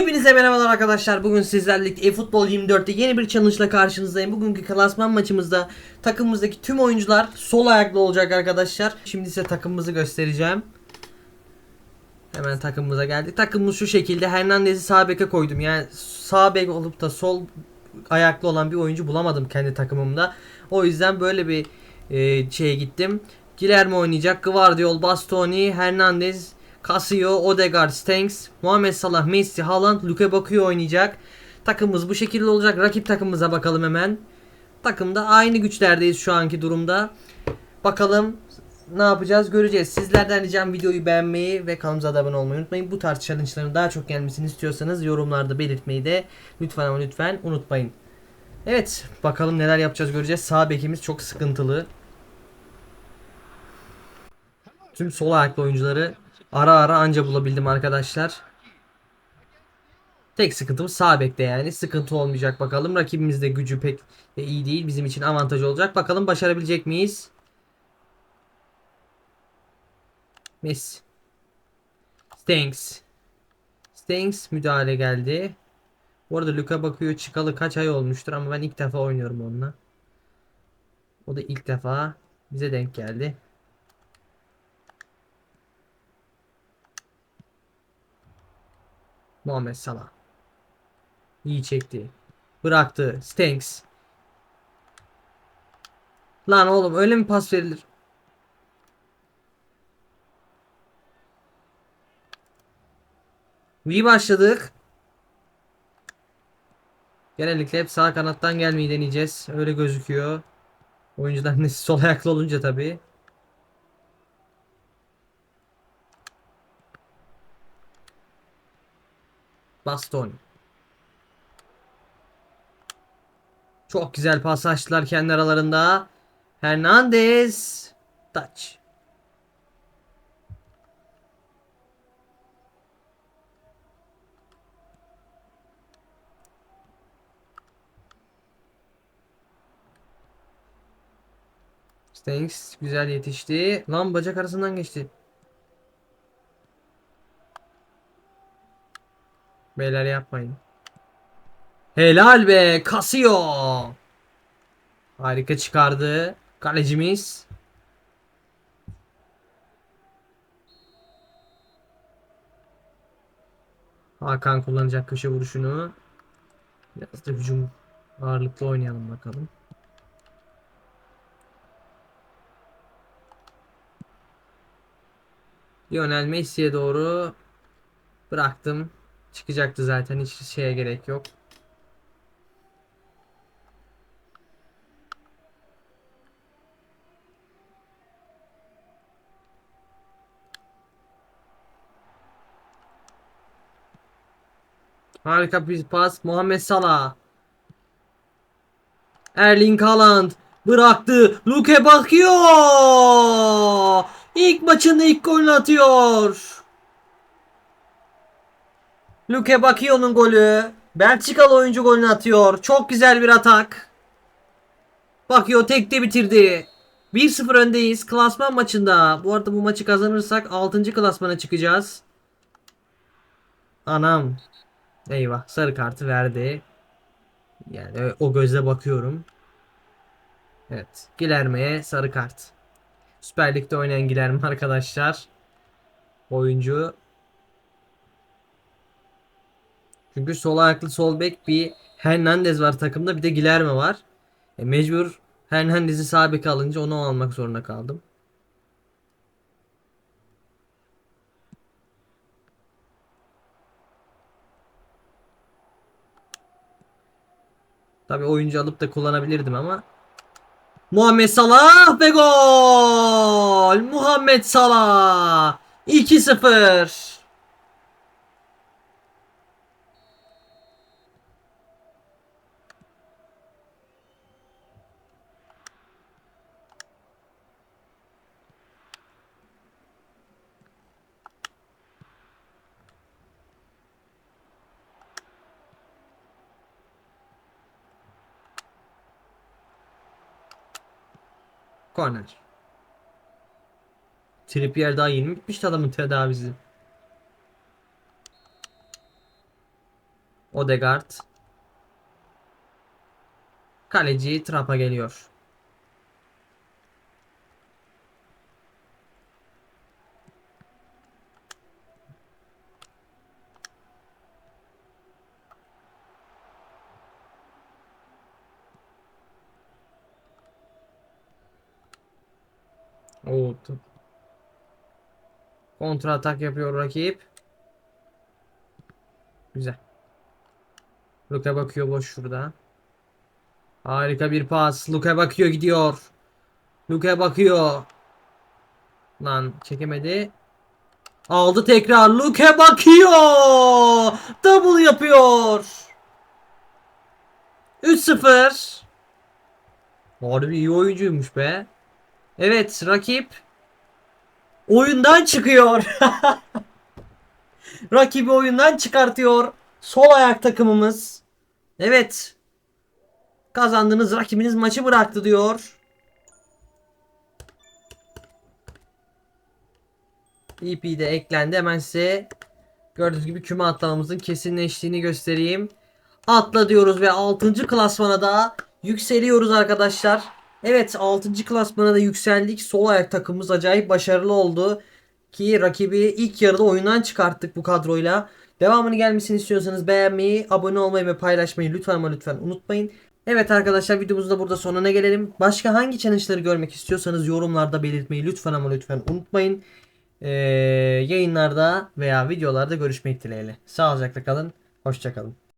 Hepinize merhabalar arkadaşlar. Bugün sizlerle eFootball 24'te yeni bir challenge karşınızdayım. Bugünkü klasman maçımızda takımımızdaki tüm oyuncular sol ayaklı olacak arkadaşlar. Şimdi size takımımızı göstereceğim. Hemen takımımıza geldik. Takımımız şu şekilde. Hernandez'i sağ beke koydum. Yani sağ bek olup da sol ayaklı olan bir oyuncu bulamadım kendi takımımda. O yüzden böyle bir e, şeye gittim. Guillermo oynayacak. Gvardiol, Bastoni, Hernandez, Casio, Odegaard, Stengs, Muhammed Salah, Messi, Haaland, Luke Bakio oynayacak. Takımımız bu şekilde olacak. Rakip takımımıza bakalım hemen. Takımda aynı güçlerdeyiz şu anki durumda. Bakalım ne yapacağız göreceğiz. Sizlerden ricam videoyu beğenmeyi ve kanalımıza abone olmayı unutmayın. Bu tarz challenge'ların daha çok gelmesini istiyorsanız yorumlarda belirtmeyi de lütfen ama lütfen unutmayın. Evet bakalım neler yapacağız göreceğiz. Sağ bekimiz çok sıkıntılı. Tüm sol ayaklı oyuncuları ara ara anca bulabildim arkadaşlar. Tek sıkıntımız sağ bekte yani. Sıkıntı olmayacak bakalım. Rakibimiz de gücü pek iyi değil. Bizim için avantaj olacak. Bakalım başarabilecek miyiz? Messi. Stanks. Stanks müdahale geldi. Bu arada Luka bakıyor çıkalı kaç ay olmuştur ama ben ilk defa oynuyorum onunla. O da ilk defa bize denk geldi. Muhammed Salah. İyi çekti. Bıraktı. Stanks. Lan oğlum öyle mi pas verilir? İyi başladık. Genellikle hep sağ kanattan gelmeyi deneyeceğiz. Öyle gözüküyor. Oyuncular nesi sol ayaklı olunca tabii. Baston. Çok güzel pas açtılar kendi aralarında. Hernandez. Touch. Stanks güzel yetişti. Lan bacak arasından geçti. Beyler yapmayın. Helal be Casio. Harika çıkardı. Kalecimiz. Hakan kullanacak köşe vuruşunu. Biraz da hücum ağırlıklı oynayalım bakalım. Lionel Messi'ye doğru bıraktım. Çıkacaktı zaten hiç şeye gerek yok. Harika bir pas. Muhammed Salah. Erling Haaland bıraktı. Luke bakıyor. İlk maçında ilk golünü atıyor. Luke Bakio'nun golü. Belçikalı oyuncu golünü atıyor. Çok güzel bir atak. Bakio tekte bitirdi. 1-0 öndeyiz klasman maçında. Bu arada bu maçı kazanırsak 6. klasmana çıkacağız. Anam. Eyvah sarı kartı verdi. Yani o gözle bakıyorum. Evet. Gilerme'ye sarı kart. Süper Lig'de oynayan Gilerme arkadaşlar. Oyuncu. Çünkü sol ayaklı sol bek bir Hernandez var takımda bir de Gilerme var. E mecbur Hernandez'i sağ bek alınca onu almak zorunda kaldım. Tabi oyuncu alıp da kullanabilirdim ama. Muhammed Salah ve gol! Muhammed Salah 2-0. Korner. Trippier daha yeni bitmişti adamın tedavisi. Odegaard. Kaleci Trapp'a geliyor. T- Kontra atak yapıyor rakip. Güzel. Luka bakıyor boş şurada. Harika bir pas. Luka bakıyor gidiyor. Luka bakıyor. Lan çekemedi. Aldı tekrar. Luka bakıyor. Double yapıyor. 3-0. Harbi iyi oyuncuymuş be. Evet rakip oyundan çıkıyor. Rakibi oyundan çıkartıyor. Sol ayak takımımız. Evet. Kazandığınız rakibiniz maçı bıraktı diyor. EP de eklendi. Hemen size gördüğünüz gibi küme atlamamızın kesinleştiğini göstereyim. Atla diyoruz ve 6. klasmana da yükseliyoruz arkadaşlar. Evet 6. klasmana da yükseldik. Sol ayak takımımız acayip başarılı oldu. Ki rakibi ilk yarıda oyundan çıkarttık bu kadroyla. Devamını gelmesini istiyorsanız beğenmeyi, abone olmayı ve paylaşmayı lütfen ama lütfen unutmayın. Evet arkadaşlar videomuzda burada sonuna gelelim. Başka hangi challenge'ları görmek istiyorsanız yorumlarda belirtmeyi lütfen ama lütfen unutmayın. Ee, yayınlarda veya videolarda görüşmek dileğiyle. Sağlıcakla kalın. Hoşçakalın.